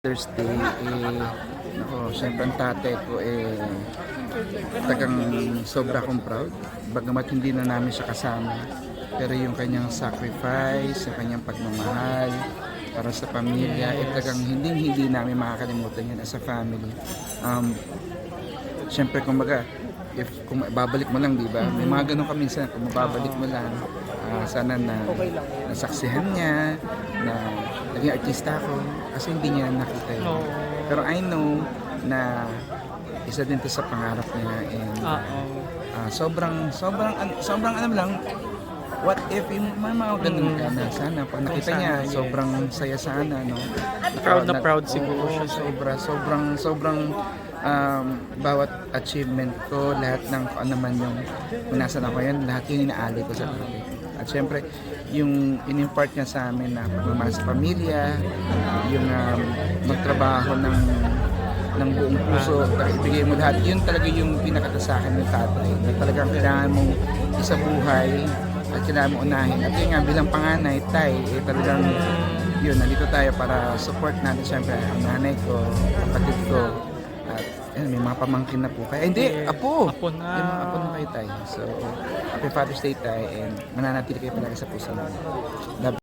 Thursday, eh, ako, syempre ang tatay ko eh, tagang sobra akong proud. Bagamat hindi na namin siya kasama, pero yung kanyang sacrifice, yung kanyang pagmamahal para sa pamilya, eh tagang hindi hindi namin makakalimutan yun as a family. Um, syempre, kumbaga, if kung babalik mo lang, di ba? May mga ganun ka minsan, kung mababalik mo lang, ah, sana na nasaksihan niya, na naging artista ako, kasi hindi niya nakita yun. Oo. Pero I know na isa din to sa pangarap niya and Oo. ah, sobrang sobrang an- sobrang alam lang what if yung mama ganun ka na sana pag nakita niya sobrang saya sana no Proud na Na- proud siguro siya. sobra sobrang sobrang um, bawat achievement ko lahat ng kung ano man yung kung nasan ako yan lahat yun inaali ko sa ko. at syempre yung in-impart niya sa amin na pagmamahal sa pamilya yung um, magtrabaho ng ng buong puso, ibigay mo lahat. Yun talaga yung pinakata sa akin ng tatay. Na talagang kailangan mong isa buhay at kailangan mo unahin. At yun nga, bilang panganay, tay, eh talagang yun, nandito tayo para support natin siyempre ang nanay ko, kapatid ko, at ayun, may mga pamangkin na po. Kaya hindi, apo! Apo na. Yung mga apo na kayo tay. So, happy Father's Day tay and mananatili kayo palagi sa puso namin. Love